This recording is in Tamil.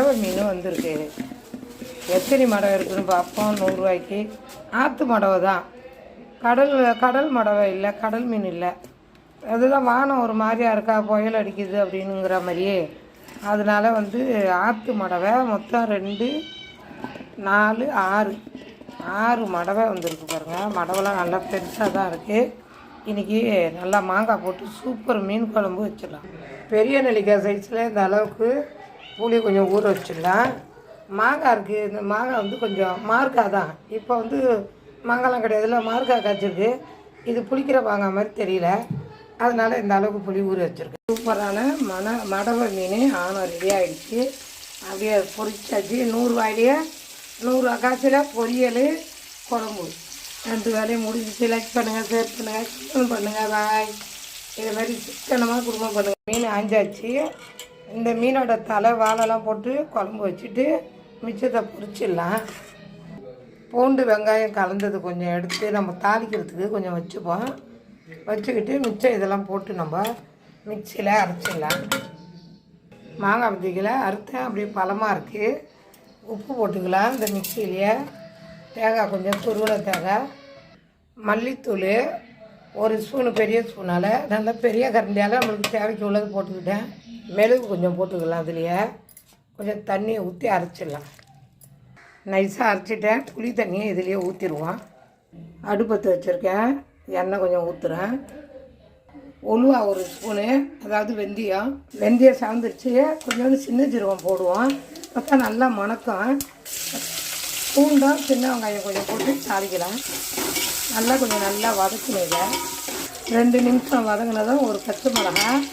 கடவை மீன் வந்திருக்கு. எத்தனை மடவை இருக்குதுன்னு பார்ப்போம் நூறுரூவாய்க்கு ஆற்று மடவை தான். கடல் கடல் மடவை இல்லை கடல் மீன் இல்லை. அதுதான் வானம் ஒரு மாதிரியா இருக்கா? புயல் அடிக்குது அப்படின்னுங்கிற மாதிரியே. அதனால் வந்து ஆற்று மடவை மொத்தம் ரெண்டு நாலு ஆறு. ஆறு மடவை வந்திருக்கு பாருங்கள் மடவெல்லாம் நல்லா பெருசாக தான் இருக்குது இன்றைக்கி நல்லா மாங்காய் போட்டு சூப்பர் மீன் குழம்பு வச்சிடலாம். பெரிய நெல்லிக்காய் சைஸில் இந்த அளவுக்கு புளி கொஞ்சம் ஊற வச்சிடலாம். மாங்காய் இருக்குது இந்த மாங்காய் வந்து கொஞ்சம் மார்க்காய் தான். இப்போ வந்து மாங்காய்லாம் கிடையாதுல்ல மார்க்காய் காய்ச்சிருக்கு இது புளிக்கிற மாங்காய் மாதிரி தெரியல. அதனால் இந்த அளவுக்கு புளி ஊற வச்சுருக்கேன். சூப்பரான மண மடவை மீன் ஆனம் ரெடி ஆகிடுச்சு அப்படியே பொரிச்சாச்சு நூறுரூவாயிலேயே நூறுரூவா காசில் பொரியல் குழம்பு. ரெண்டு வேலையும் முடிஞ்சிச்சு. லைக் பண்ணுங்கள் ஷேர் பண்ணுங்கள் சிக்கன் பண்ணுங்கள் பாய் இதே மாதிரி சிக்கனமாக குடும்பம் பண்ணுங்கள் மீன் ஆஞ்சாச்சு. இந்த மீனோட தலை வாழைலாம் போட்டு குழம்பு வச்சுட்டு மிச்சத்தை பொரிச்சிடலாம். பூண்டு வெங்காயம் கலந்தது கொஞ்சம் எடுத்து நம்ம தாளிக்கிறதுக்கு கொஞ்சம் வச்சுப்போம். வச்சுக்கிட்டு மிச்சம் இதெல்லாம் போட்டு நம்ம மிக்சியில் அரைச்சிடலாம். மாங்காய் பத்திக்கில் அறுத்தேன் அப்படியே பழமாக இருக்குது உப்பு போட்டுக்கலாம் இந்த மிக்சியிலேயே. தேங்காய் கொஞ்சம் துருவலை தேங்காய். மல்லித்தூள் ஒரு ஸ்பூனு பெரிய ஸ்பூனால். நல்லா பெரிய கரண்டியால் நம்மளுக்கு தேவைக்கு உள்ளது போட்டுக்கிட்டேன். மெழுகு கொஞ்சம் போட்டுக்கலாம் அதுலேயே. கொஞ்சம் தண்ணியை ஊற்றி அரைச்சிடலாம். நைஸாக அரைச்சிட்டேன். புளி தண்ணியை இதுலேயே ஊற்றிடுவோம் அடுப்பத்து வச்சுருக்கேன். எண்ணெய் கொஞ்சம் ஊற்றுறேன் உழுவா ஒரு ஸ்பூனு அதாவது வெந்தயம். வெந்தயம் சாந்துருச்சு கொஞ்சோண்டு சின்ன ஜீரகம் போடுவோம். அப்போ நல்லா மணக்கும். பூண்டும் சின்ன வெங்காயம் கொஞ்சம் போட்டு தாளிக்கலாம் நல்லா கொஞ்சம் நல்லா வதக்கணும் இதை. ரெண்டு நிமிஷம் வதங்கினதும் ஒரு பச்சை மிளகாய்